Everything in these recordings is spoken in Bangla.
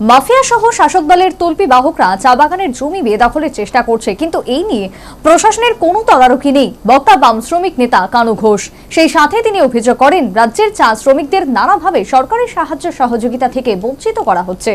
মাফিয়া সহ শাসক দলের তল্পি বাহকরা চা বাগানের জমি বেদখলের চেষ্টা করছে, কিন্তু এই নিয়ে প্রশাসনের কোনো তদারকি নেই। বক্তা বাম শ্রমিক নেতা কানু ঘোষ। সেই সাথে তিনি অভিযোগ করেন, রাজ্যের চা শ্রমিকদের নানাভাবে সরকারি সাহায্য সহযোগিতা থেকে বঞ্চিত করা হচ্ছে।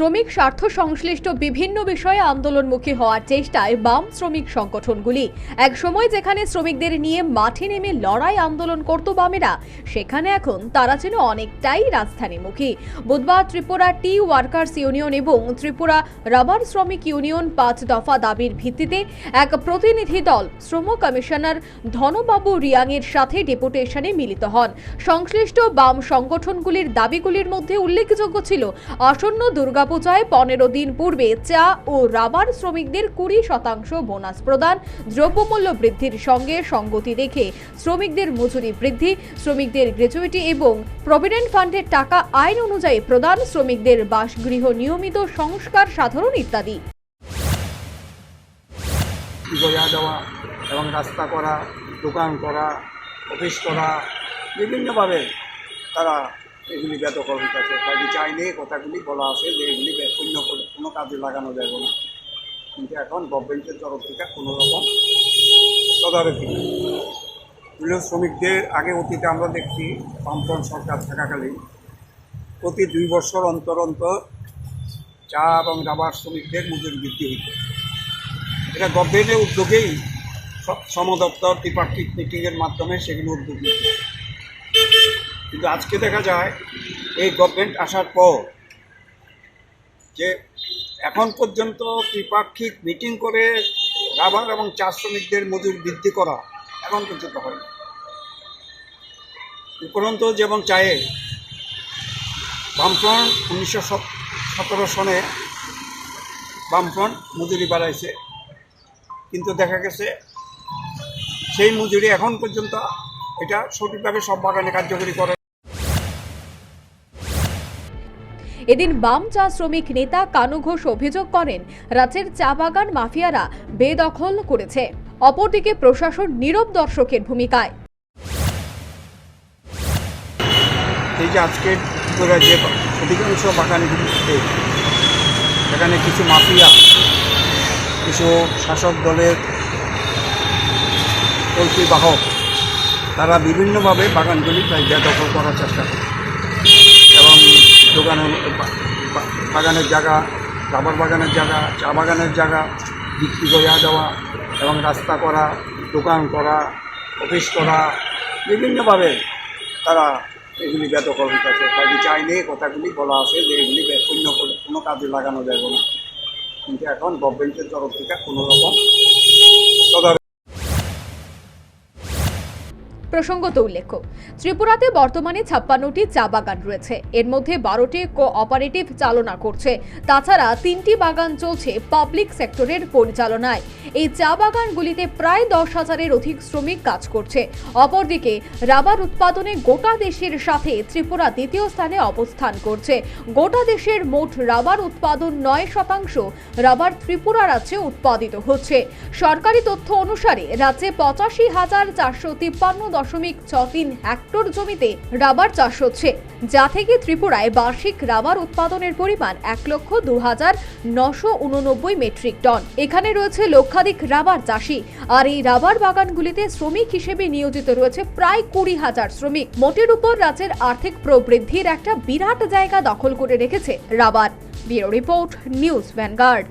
শ্রমিক স্বার্থ সংশ্লিষ্ট বিভিন্ন বিষয়ে আন্দোলনমুখী হওয়ার চেষ্টায় বাম শ্রমিক সংগঠনগুলি। এক সময় যেখানে শ্রমিকদের নিয়ে মাঠে নেমে লড়াই আন্দোলন করত বামেরা, সেখানে এখন তারা যেন অনেকটাই রাজধানীমুখী। বুধবার ত্রিপুরা টি ওয়ার্কার্স ইউনিয়ন এবং ত্রিপুরা রাবার শ্রমিক ইউনিয়ন পাঁচ দফা দাবির ভিত্তিতে এক প্রতিনিধি দল শ্রম কমিশনার ধনবাবু রিয়াংয়ের সাথে ডেপুটেশনে মিলিত হন। সংশ্লিষ্ট বাম সংগঠনগুলির দাবিগুলির মধ্যে উল্লেখযোগ্য ছিল, আসন্ন দুর্গাপূজায় পনেরো দিন পূর্বে চা ও রাবার শ্রমিকদের কুড়ি শতাংশ বোনাস প্রদান, দ্রব্যমূল্য বৃদ্ধির সঙ্গে সঙ্গতি রেখে শ্রমিকদের মজুরি বৃদ্ধি, শ্রমিকদের গ্র্যাচুইটি এবং প্রভিডেন্ট ফান্ডের টাকা আইন অনুযায়ী প্রদান, শ্রমিকদের বাসগৃহ নিয়মিত সংস্কার, সাধারণ ইত্যাদি। এবং রাস্তা করা, দোকান করা, অফিস করা, বিভিন্নভাবে তারা এগুলি বেদখল হইতেছে তাই চাইলে কথাগুলি বলা আছে যে এগুলি অন্য কোনো- কাজে লাগানো যাবে না। কিন্তু এখন গভর্নমেন্টের তরফ থেকে কোনো রকম তদারকি নেই। শ্রমিকদের আগে অতীতে আমরা দেখছি বামপন সরকার থাকাকালীন প্রতি দুই বছর অন্তর অন্তর চা এবং রাবার শ্রমিকদের মজুরি বৃদ্ধি হইত। এটা গভর্নমেন্টের উদ্যোগেই স- শ্রম দপ্তর ত্রিপাক্ষিক মিটিংয়ের মাধ্যমে সেগুলো উদ্যোগ নিচ্ছে কিন্তু আজকে দেখা যায়, এই গভর্নমেন্ট আসার পর যে এখন পর্যন্ত ত্রিপাক্ষিক মিটিং করে রাবার এবং চা শ্রমিকদের মজুরি বৃদ্ধি করা এখন পর্যন্ত হয়নি। উপরন্ত যেমন চায়ে বামফ্রন্ট উনিশশো সতেরো সনে বামফ্রন্ট মজুরি বাড়াইছে, কিন্তু দেখা গেছে সেই মজুরি এখন পর্যন্ত এটা সঠিকভাবে সব বাগানে কার্যকরী করে এদিন বাম চা শ্রমিক নেতা কানু ঘোষ অভিযোগ করেন, রাজ্যের চা বাগান মাফিয়ারা বেদখল করেছে। অপরদিকে প্রশাসন নীরব দর্শকের ভূমিকায়। এই যে আজকে যে অধিকাংশ বাগানগুলিতে সেখানে কিছু মাফিয়া, কিছু শাসক দলের কল্পী বাহক তারা বিভিন্নভাবে বাগানগুলি প্রায় বেদখল করার চেষ্টা করে বা- বাগানের জায়গা, রাবার বাগানের জায়গা, চা বাগানের জায়গা, বিক্রি করে দেওয়া এবং রাস্তা করা, দোকান করা, অফিস করা, বিভিন্নভাবে তারা এগুলি বেদখল হইতেছে তাই চাইলে কথাগুলি বলা আছে যে এগুলি অন্য কোনো- কোনো কাজে লাগানো যাবে না। কিন্তু এখন গভর্নমেন্টের তরফ থেকে কোনো রকম প্রসঙ্গত উল্লেখ্য, ত্রিপুরাতে বর্তমানে ছাপ্পান্নটি চা বাগান রয়েছে। এর মধ্যে বারোটি কোঅপারেটিভ চালনা করছে। তাছাড়া তিনটি বাগান চলছে পাবলিক সেক্টরের পরিচালনায়। এই চা বাগানগুলিতে প্রায় দশ হাজারের অধিক শ্রমিক কাজ করছে। অপরদিকে, রাবার উৎপাদনে গোটা দেশের সাথে ত্রিপুরা দ্বিতীয় স্থানে অবস্থান করছে। গোটা দেশের মোট রাবার উৎপাদন নয় শতাংশ রাবার ত্রিপুরা রাজ্যে উৎপাদিত হচ্ছে। সরকারি তথ্য অনুসারে, রাজ্যে পঁচাশি হাজার চারশো তিপ্পান্ন দশমিক ছ তিন হেক্টর জমিতে রাবার চাষ হচ্ছে, যা থেকে ত্রিপুরায় বার্ষিক রাবার উৎপাদনের পরিমাণ এক লক্ষ দু হাজার নশো উননব্বই মেট্রিক টন। এখানে রয়েছে লক্ষাধিক রাবার চাষি, আর এই রাবার বাগানগুলিতে শ্রমিক হিসেবে নিয়োজিত রয়েছে প্রায় কুড়ি হাজার শ্রমিক। মোটের উপর রাজ্যের আর্থিক প্রবৃদ্ধির একটা বিরাট জায়গা দখল করে রেখেছে rubber. Bureau report, news Vanguard.